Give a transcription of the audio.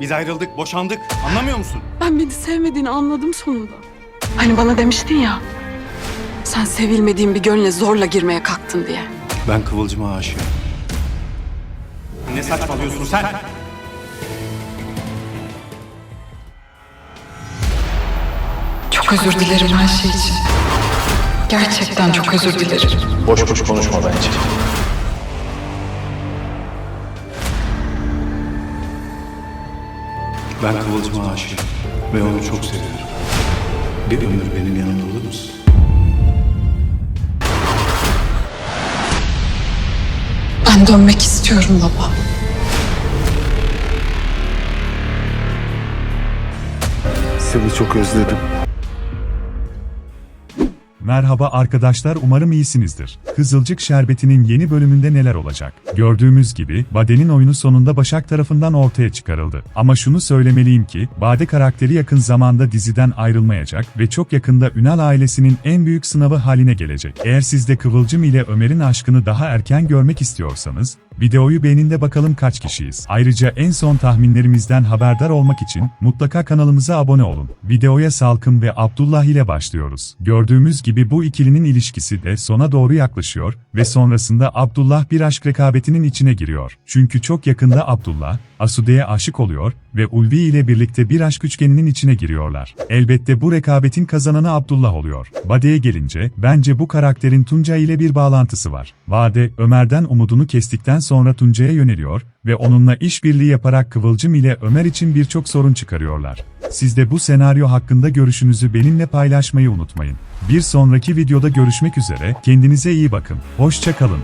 Biz ayrıldık, boşandık. Anlamıyor musun? Ben beni sevmediğini anladım sonunda. Hani bana demiştin ya. Sen sevilmediğin bir gönle zorla girmeye kalktın diye. Ben Kıvılcım'a aşığım. Ne saçmalıyorsun sen? Çok özür dilerim her şey için. Gerçekten çok özür dilerim. Boş boş konuşma bence. Ben Kıvılcım'a aşığım ve onu çok seviyorum. Bir ömür benim yanımda olur musun? Ben dönmek istiyorum baba. Seni çok özledim. Merhaba arkadaşlar umarım iyisinizdir. Kızılcık Şerbeti'nin yeni bölümünde neler olacak? Gördüğümüz gibi Bade'nin oyunu sonunda Başak tarafından ortaya çıkarıldı. Ama şunu söylemeliyim ki Bade karakteri yakın zamanda diziden ayrılmayacak ve çok yakında Ünal ailesinin en büyük sınavı haline gelecek. Eğer siz de Kıvılcım ile Ömer'in aşkını daha erken görmek istiyorsanız Videoyu beğenin de bakalım kaç kişiyiz. Ayrıca en son tahminlerimizden haberdar olmak için mutlaka kanalımıza abone olun. Videoya Salkım ve Abdullah ile başlıyoruz. Gördüğümüz gibi bu ikilinin ilişkisi de sona doğru yaklaşıyor ve sonrasında Abdullah bir aşk rekabetinin içine giriyor. Çünkü çok yakında Abdullah, Asude'ye aşık oluyor ve Ulvi ile birlikte bir aşk üçgeninin içine giriyorlar. Elbette bu rekabetin kazananı Abdullah oluyor. Bade'ye gelince, bence bu karakterin Tunca ile bir bağlantısı var. Vade, Ömer'den umudunu kestikten sonra Tunca'ya yöneliyor ve onunla işbirliği yaparak Kıvılcım ile Ömer için birçok sorun çıkarıyorlar. Siz de bu senaryo hakkında görüşünüzü benimle paylaşmayı unutmayın. Bir sonraki videoda görüşmek üzere, kendinize iyi bakın. Hoşça kalın.